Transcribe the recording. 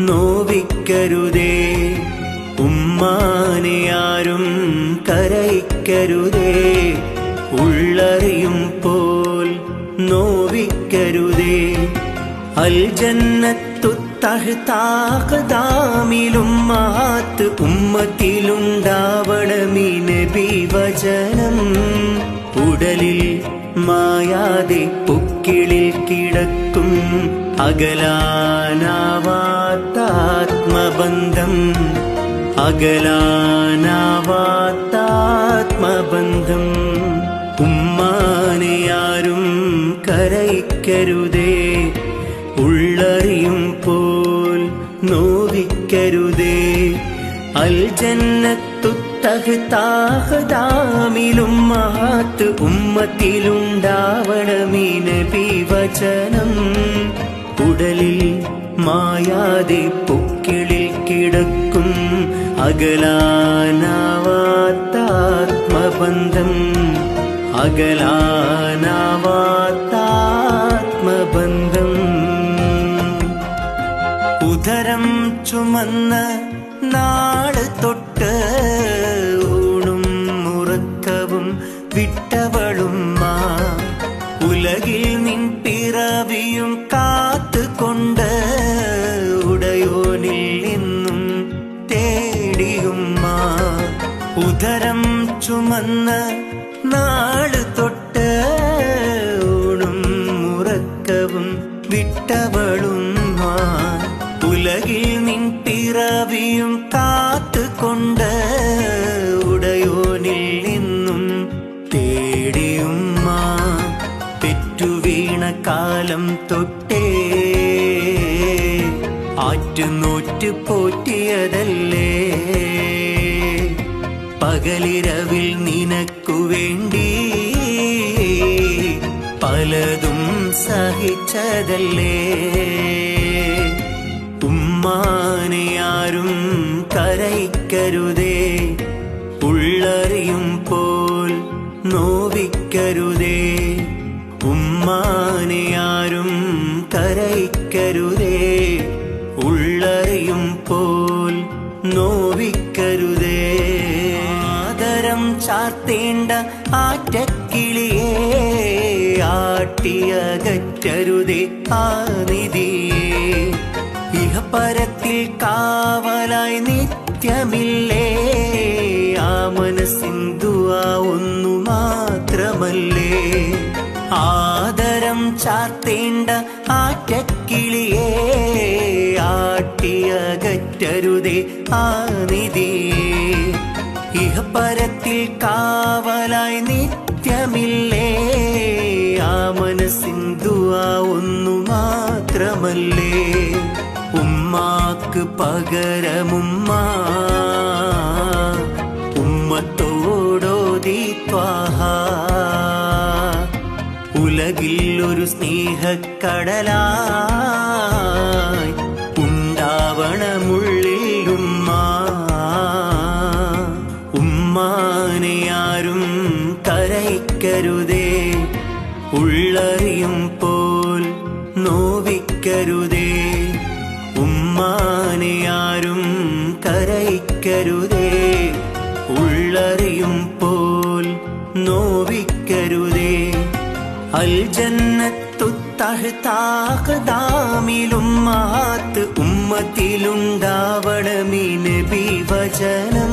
നോവിക്കരുതേ. ഉമ്മാനെ ആരും കരയിക്കരുതേ. ഉള്ളറിയും പോൽ നോവിക്കരുതേ. അൽജന്നത്തു തഹ്താഖദാമിലും മാത്ത് ഉമ്മത്തിലുണ്ടാവണമീ നബി വചനം ഉടലിൽ മായാതെ പൊക്കിളിൽ കിടക്കും അകലാനാവാത്താത്മബന്ധം. അകലാനാവാത്താത്മബന്ധം. ഉമ്മാനെയാരും കരയിക്കരുതേ. ഉള്ളറിയും പോൽ നോവിക്കരുതേ. അൽ ജന്നത്തു തഹ്താഹദാമിലും മഹാത്ത് ഉമ്മത്തിലുണ്ടാവണമീ നബി വചനം. ഉടലിൽ മായാതെ പൊക്കിളിൽ കിടക്കും അകലാനാവാത്താത്മബന്ധം. അകലാനാവാത്താത്മബന്ധം. ഉദരം ചുമന്ന നാട് തൊട്ട് ഊണും ഉറക്കവും വിട്ടവളും മാ. ഉലകിൽ നിൻ പിറവിയും കാത്തുകൊണ്ട് ഉടയോനിൽ നിന്നും തേടിയുമ്മ ഉദരം ചുമന്ന നാട് തൊട്ട് ഊണും ഉറക്കവും വിട്ടവളും ഉലകിൽ നിൻ പിറവിയും കാത്തുകൊണ്ട് ഉടയോനിൽ നിന്നും തേടിയുമ്മ പെറ്റുവീണ കാലം തൊട്ടേ ആറ്റുനോറ്റ് പോറ്റിയതല്ലേ പകലിരവിൽ നിനക്കു വേണ്ടി പലതും സഹിച്ചതല്ലേ? ഉമ്മാനെ കരയിക്കരുതേ. ഉള്ളറിയും പോൽ നോവിക്കരുതേ. ഉള്ളറിയും പോൽ നോവിക്കരുതേ. ആദരം ചാർത്തേണ്ട ആറ്റക്കിളിയേ ആട്ടിയകറ്റരുതേ ആ നിധിയേ. ഇഹപരത്തിൽ കാവലായി നിത്യമില്ലേ ആ മനസ്സിന്തുവാ ഒന്നു മാത്രമല്ലേ ആദരം ചാർത്തേണ്ട ആറ്റക്കിളിയേ ആട്ടിയകറ്റരുതേ ആ നിധിയേ ഇഹപരത്തിൽ കാവലായി നിത്യമില്ലേ? ആ മനസ്സിന്തുവാ ഒന്നു മാത്രമല്ലേ ഉമ്മാക്ക് പകരമുമ്മ. ഉമ്മത്തോടോതി ത്വാഹ ഉലകിൽ ഒരു സ്നേഹക്കടലായി. ഉണ്ടാവണമുള്ളിൽ ഉമ്മ ഉമ്മാനെ ആരും കരയിക്കരുതേ ഉള്ളറിയും പോൽ നോവിക്കരുതേ. ഉമ്മാനെ ആരും കരയിക്കരുതേ. ഉള്ളറിയും പോൽ നോവിക്കരുതേ. അൽ ജന്നത്തു തഹ്താഖദാമിലും മാത്ത് ഉമ്മത്തിലുണ്ടാവണമീ നബി വചനം.